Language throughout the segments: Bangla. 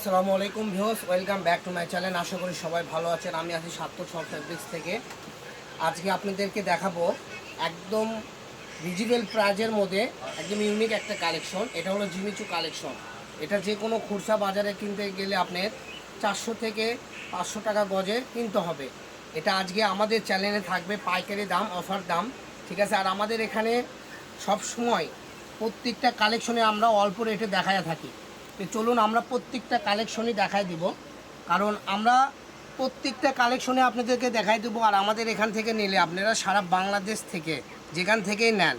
আসসালামু আলাইকুম views welcome back to my channel. আশা করি সবাই ভালো আছেন। আমি আছি সাত্তর ছল ফেব্রিক্স থেকে। আজকে আপনাদেরকে দেখাবো একদম রিজনেবল প্রাইজের মধ্যে একদম ইউনিক একটা কালেকশন এটা হলো জিমিচু কালেকশন এটা যে কোনো খুরসা বাজারে কিনতে গেলে আপনার চারশো থেকে পাঁচশো টাকা গজে কিনতে হবে। এটা আজকে আমাদের চ্যানেলে থাকবে পাইকারি দাম অফার দাম। ঠিক আছে? আর আমাদের এখানে সব সময় প্রত্যেকটা কালেকশনে আমরা অল্প রেটে দেখায় থাকি। তো চলুন আমরা প্রত্যেকটা কালেকশনই দেখাই দিব। কারণ আমরা প্রত্যেকটা কালেকশনে আপনাদেরকে দেখাই দেবো আর আমাদের এখান থেকে নিলে আপনারা সারা বাংলাদেশ থেকে যেখান থেকেই নেন,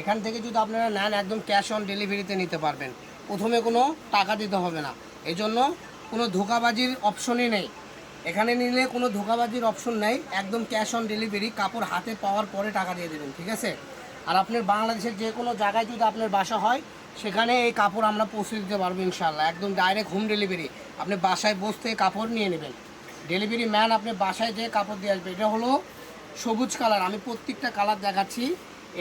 এখান থেকে যদি আপনারা নেন একদম ক্যাশ অন ডেলিভারিতে নিতে পারবেন। প্রথমে কোনো টাকা দিতে হবে না। এই জন্য কোনো ধোকাবাজির অপশনই নেই। এখানে নিলে কোনো ধোকাবাজির অপশন নেই। একদম ক্যাশ অন ডেলিভারি কাপড় হাতে পাওয়ার পরে টাকা দিয়ে দেবেন, ঠিক আছে? আর আপনার বাংলাদেশের যে কোনো জায়গায় যদি আপনার বাসা হয় সেখানে এই কাপড় আমরা পৌঁছে দিতে পারব ইনশাল্লাহ একদম ডাইরেক্ট হোম ডেলিভারি আপনি বাসায় বসতে কাপড় নিয়ে নেবেন। ডেলিভারি ম্যান আপনি বাসায় যেয়ে কাপড় দিয়ে আসবে। এটা হলো সবুজ কালার আমি প্রত্যেকটা কালার দেখাচ্ছি।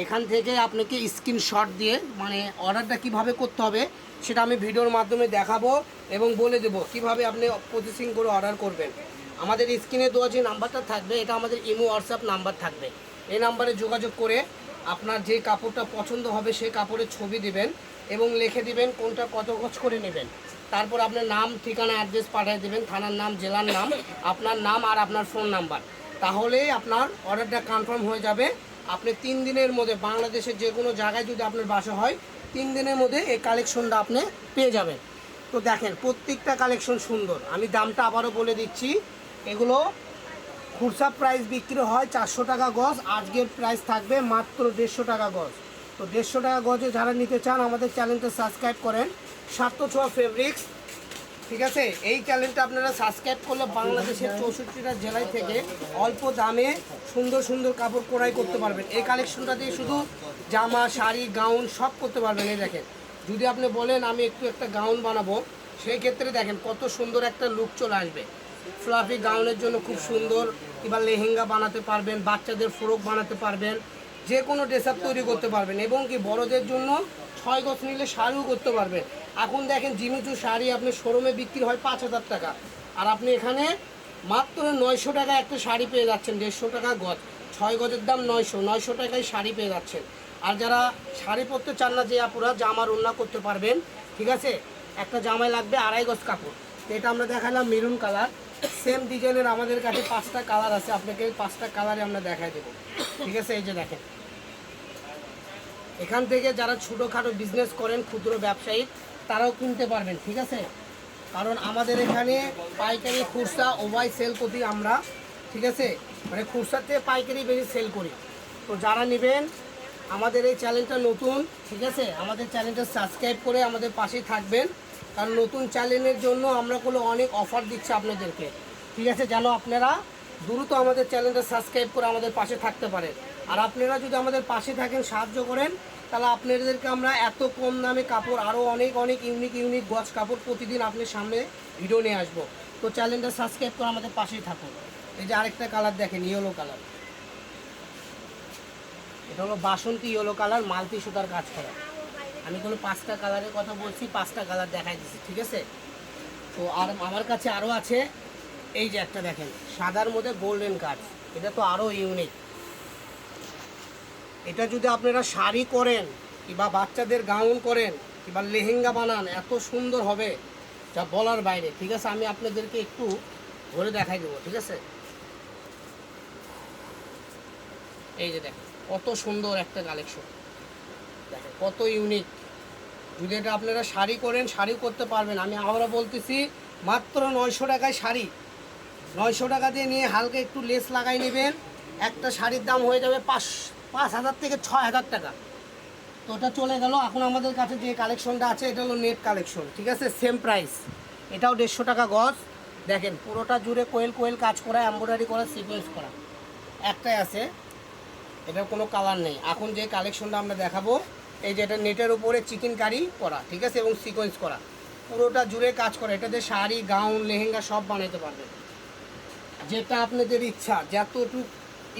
এখান থেকে আপনাকে স্ক্রিনশট দিয়ে মানে অর্ডারটা কীভাবে করতে হবে, সেটা আমি ভিডিওর মাধ্যমে দেখাবো এবং বলে দেবো কীভাবে আপনি প্রসেসিং করে অর্ডার করবেন। আমাদের স্ক্রিনে দেওয়া যে নাম্বারটা থাকবে, এটা আমাদের ইমো হোয়াটসঅ্যাপ নাম্বার থাকবে। এই নাম্বারে যোগাযোগ করে আপনার যে কাপড়টা পছন্দ হবে, সেই কাপড়ের ছবি দিবেন। এবং লিখে দিবেন কোনটা কত গজ করে নেবেন। তারপর আপনার নাম, ঠিকানা, অ্যাড্রেস পাঠিয়ে দেবেন, থানার নাম, জেলার নাম, আপনার নাম আর আপনার ফোন নাম্বার। তাহলেই আপনার অর্ডারটা কনফার্ম হয়ে যাবে। আপনি তিন দিনের মধ্যে বাংলাদেশের যে কোনো জায়গায় যদি আপনার বাসা হয়, তিন দিনের মধ্যে এই কালেকশনটা আপনি পেয়ে যাবেন। তো দেখেন, প্রত্যেকটা কালেকশন সুন্দর। আমি দামটা আবারও বলে দিচ্ছি। এগুলো খুরসা প্রাইস বিক্রি হয় চারশো টাকা গজ, আজকের প্রাইস থাকবে মাত্র দেড়শো টাকা গজ। তো দেড়শো টাকা গজে যারা নিতে চান, আমাদের চ্যানেলটা সাবস্ক্রাইব করেন। সাতশো ছোয়া ফেব্রিক্স ঠিক আছে? এই চ্যানেলটা আপনারা সাবস্ক্রাইব করলে বাংলাদেশের চৌষট্টিটা জেলায় থেকে অল্প দামে সুন্দর সুন্দর কাপড় ক্রয় করতে পারবেন। এই কালেকশনটা দিয়ে শুধু জামা, শাড়ি গাউন সব করতে পারবেন, এই দেখেন। যদি আপনি বলেন, আমি একটু একটা গাউন বানাবো, সেই ক্ষেত্রে দেখেন কত সুন্দর একটা লুক চলে আসবে। ফ্লাফি গাউনের জন্য খুব সুন্দর, কিংবা লেহেঙ্গা বানাতে পারবেন, বাচ্চাদের ফ্রক বানাতে পারবেন। যে কোনো ড্রেস আপ তৈরি করতে পারবেন এবং কি বড়দের জন্য ছয় গজ নিলে শাড়িও করতে পারবেন। এখন দেখেন জিমিচু শাড়ি আপনি শোরুমে বিক্রি হয় পাঁচ হাজার টাকা। আর আপনি এখানে মাত্র নয়শো টাকা একটা শাড়ি পেয়ে যাচ্ছেন, দেড়শো টাকা গজ। ছয় গজের দাম নয়শো নয়শো টাকায় শাড়ি পেয়ে যাচ্ছেন। আর যারা শাড়ি পরতে চান না যে আপুরা জামার ওন্না করতে পারবেন, ঠিক আছে? একটা জামায় লাগবে আড়াই গজ কাপড়। এটা আমরা দেখালাম মেরুন কালার সেম ডিজাইনের আমাদের কাছে পাঁচটা কালার আছে, আপনাকে পাঁচটা কালারে আমরা দেখাই দেবো। ঠিক আছে? এই যে দেখেন। এখান থেকে যারা ছোটোখাটো বিজনেস করেন, ক্ষুদ্র ব্যবসায়ী, তারাও কিনতে পারবেন, ঠিক আছে? কারণ আমাদের এখানে পাইকারি খুচরা ওভাই সেল করি আমরা, ঠিক আছে? মানে থেকে পাইকারি বেশি সেল করি। তো যারা নেবেন, আমাদের এই চ্যানেলটা নতুন, ঠিক আছে? আমাদের চ্যানেলটা সাবস্ক্রাইব করে আমাদের পাশেই থাকবেন। কারণ নতুন চ্যানেলের জন্য আমরা কোনো অনেক অফার দিচ্ছি আপনাদেরকে। ঠিক আছে যেন আপনারা দ্রুত আমাদের চ্যানেলটা সাবস্ক্রাইব করে আমাদের পাশে থাকতে পারেন। আর আপনারা যদি আমাদের পাশে থাকেন, সাহায্য করেন, তাহলে আপনাদেরকে আমরা এত কম দামে কাপড় আরও অনেক অনেক ইউনিক ইউনিক গজ কাপড় প্রতিদিন আপনার সামনে ভিডিও নিয়ে আসব। তো চ্যানেলটা সাবস্ক্রাইব করে আমাদের পাশেই থাকুন। এই যে আরেকটা কালার দেখেন ইয়েলো কালার এটা হলো বাসন্তী ইয়েলো কালার মালতি সুতার কাজ করা। আমি কোনো পাঁচটা কালারের কথা বলছি, পাঁচটা কালার দেখাই দিচ্ছি ঠিক আছে? তো আর আমার কাছে আরও আছে, এই যে একটা দেখেন, সাদার মধ্যে গোল্ডেন কাজ এটা তো আরও ইউনিক এটা যদি আপনারা শাড়ি করেন, কিংবা বাচ্চাদের গাউন করেন, কিংবা লেহেঙ্গা বানান, এত সুন্দর হবে, যা বলার বাইরে, ঠিক আছে? আমি আপনাদেরকে একটু ধরে দেখাই দেবো, ঠিক আছে? এই যে দেখেন, কত সুন্দর একটা কালেকশন দেখেন, কত ইউনিক যদি এটা আপনারা শাড়ি করেন, শাড়ি করতে পারবেন। আমি আবারও বলতেছি, মাত্র নয়শো টাকায় শাড়ি। নয়শো টাকা দিয়ে নিয়ে হালকা একটু লেস লাগাই নেবেন। একটা শাড়ির দাম হয়ে যাবে পাঁচ পাঁচ হাজার থেকে ছয় হাজার টাকা। তো ওটা চলে গেল। এখন আমাদের কাছে যে কালেকশনটা আছে, এটা হলো নেট কালেকশন। ঠিক আছে? Same price. এটাও দেড়শো টাকা গজ। দেখেন, পুরোটা জুড়ে কোয়েল কোয়েল কাজ করা, এমব্রয়ডারি করা, সিকোয়েন্স করা। একটাই আছে। এটার কোনো কালার নেই। এখন যে কালেকশনটা আমরা দেখাবো এই যে এটা নেটের উপরে চিকেন কারি করা, ঠিক আছে? এবং সিকোয়েন্স করা। পুরোটা জুড়ে কাজ করা। এটাতে শাড়ি, গাউন, লেহেঙ্গা সব বানাইতে পারবেন যেটা আপনাদের ইচ্ছা, যতটুকু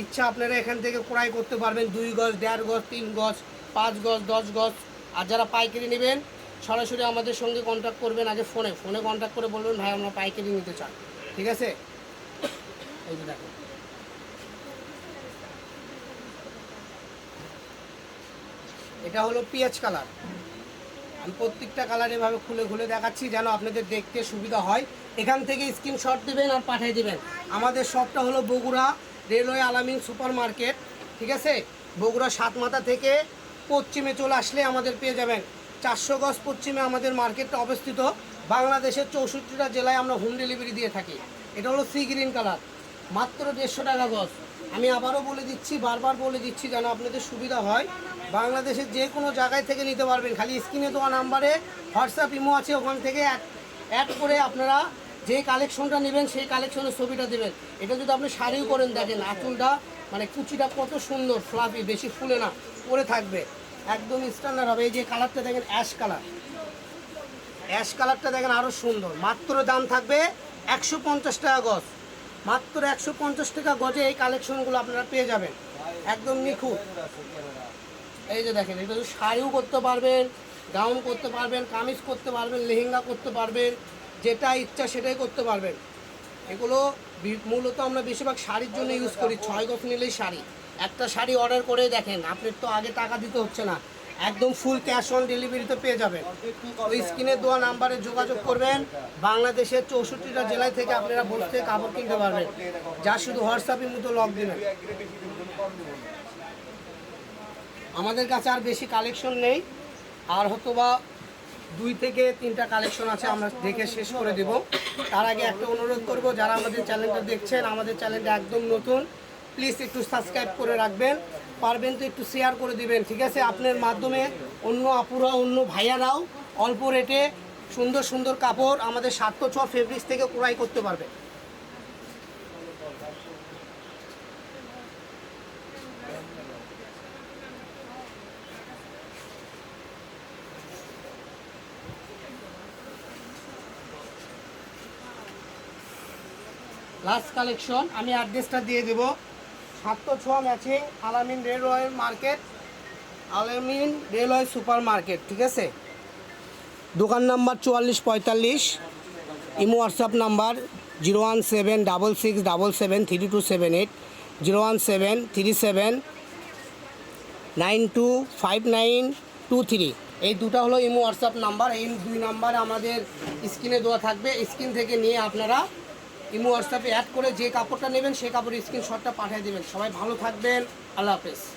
ইচ্ছা আপনারা এখান থেকে ক্রয় করতে পারবেন। দুই গজ, দেড় গজ, তিন গজ, পাঁচ গজ, দশ গজ। আর যারা পাইকারি নেবেন, সরাসরি আমাদের সঙ্গে কন্ট্যাক্ট করবেন আগে ফোনে ফোনে কন্ট্যাক্ট করে বলবেন, ভাই, আমরা পাইকারি নিতে চান ঠিক আছে? এই দেখো। এটা হলো পিএচ কালার। আমি প্রত্যেকটা কালার এভাবে খুলে খুলে দেখাচ্ছি যেন আপনাদের দেখতে সুবিধা হয়। এখান থেকে স্ক্রিনশট দিবেন আর পাঠিয়ে দেবেন। আমাদের শপটা হলো Bogura railway Alamin super market ঠিক আছে? বগুড়া সাতমাথা থেকে পশ্চিমে চলে আসলে আমাদের পেয়ে যাবেন। চারশো গজ পশ্চিমে আমাদের মার্কেটটা অবস্থিত। বাংলাদেশের চৌষট্টিটা জেলায় আমরা হোম ডেলিভারি দিয়ে থাকি। এটা হলো সি গ্রিন কালার মাত্র দেড়শো টাকা গজ। আমি আবারও বলে দিচ্ছি, বারবার বলে দিচ্ছি যেন আপনাদের সুবিধা হয়। বাংলাদেশের যে কোনো জায়গায় থেকে নিতে পারবেন। খালি স্ক্রিনে দেওয়া নাম্বারে হোয়াটসঅ্যাপ ইমো আছে, ওখান থেকে অ্যাড করে আপনারা যে কালেকশনটা নেবেন, সেই কালেকশনের ছবিটা দেবেন। এটা যদি আপনি শাড়িও করেন, দেখেন আঁচলটা মানে কুচিটা কত সুন্দর ফ্লাফি বেশি ফুলে না, পরে থাকবে। একদম স্ট্যান্ডার্ড হবে। এই যে কালারটা দেখেন অ্যাশ কালার অ্যাশ কালারটা দেখেন আরও সুন্দর। মাত্র দাম থাকবে একশো পঞ্চাশ টাকা গজ। মাত্র একশো পঞ্চাশ টাকা গজে এই কালেকশনগুলো আপনারা পেয়ে যাবেন। একদম নিখুঁত। এই যে দেখেন, এটা শাড়িও করতে পারবেন, গাউন করতে পারবেন, কামিজ করতে পারবেন, লেহেঙ্গা করতে পারবেন, যেটা ইচ্ছা সেটাই করতে পারবেন। এগুলো মূলত আমরা বেশিরভাগ শাড়ির জন্য ইউজ করি, ছয় গজ নিলেই শাড়ি। একটা শাড়ি অর্ডার করে দেখেন, আপনার তো আগে টাকা দিতে হচ্ছে না। একদম ফুল ক্যাশ অন ডেলিভারিতে পেয়ে যাবেন। ওই স্ক্রিনে দেওয়া নাম্বারে যোগাযোগ করবেন। বাংলাদেশের চৌষট্টিটা জেলায় থেকে আপনারা বসে কাপড় কিনতে পারবেন। যা শুধু হোয়াটসঅ্যাপের মতো লক দেবেন। আমাদের কাছে আর বেশি কালেকশন নেই। আর হয়তো বা দুই থেকে তিনটা কালেকশন আছে, আমরা দেখে শেষ করে দেব। তার আগে একটা অনুরোধ করব, যারা আমাদের চ্যানেলটা দেখছেন, আমাদের চ্যানেলটা একদম নতুন প্লিজ একটু সাবস্ক্রাইব করে রাখবেন। পারবেন তো একটু শেয়ার করে দিবেন, ঠিক আছে? আপনার মাধ্যমে অন্য আপুরা, অন্য ভাইয়ারাও অল্প রেটে সুন্দর সুন্দর কাপড় আমাদের সাত ছ ফেব্রিক্স থেকে ক্রয় করতে পারবে। লাস্ট কালেকশন আমি অ্যাড্রেসটা দিয়ে দেব। সাতশো ছোয়া matching Alamin railway market Alamin railway super market ঠিক আছে? দোকান নাম্বার চুয়াল্লিশ পঁয়তাল্লিশ, Imo WhatsApp number zero one seven double six double seven three two seven eight, zero one seven three seven nine two five nine two three. এই দুটো হলো ইমো হোয়াটসঅ্যাপ নাম্বার, এই দুই নাম্বার আমাদের স্ক্রিনে দেওয়া থাকবে। স্ক্রিন থেকে নিয়ে আপনারা ইমো হোয়াটসঅ্যাপে অ্যাড করে যে কাপড়টা নেবেন, সেই কাপড়ের স্ক্রিনশটটা পাঠিয়ে দেবেন। সবাই ভালো থাকবেন। আল্লাহ হাফেজ।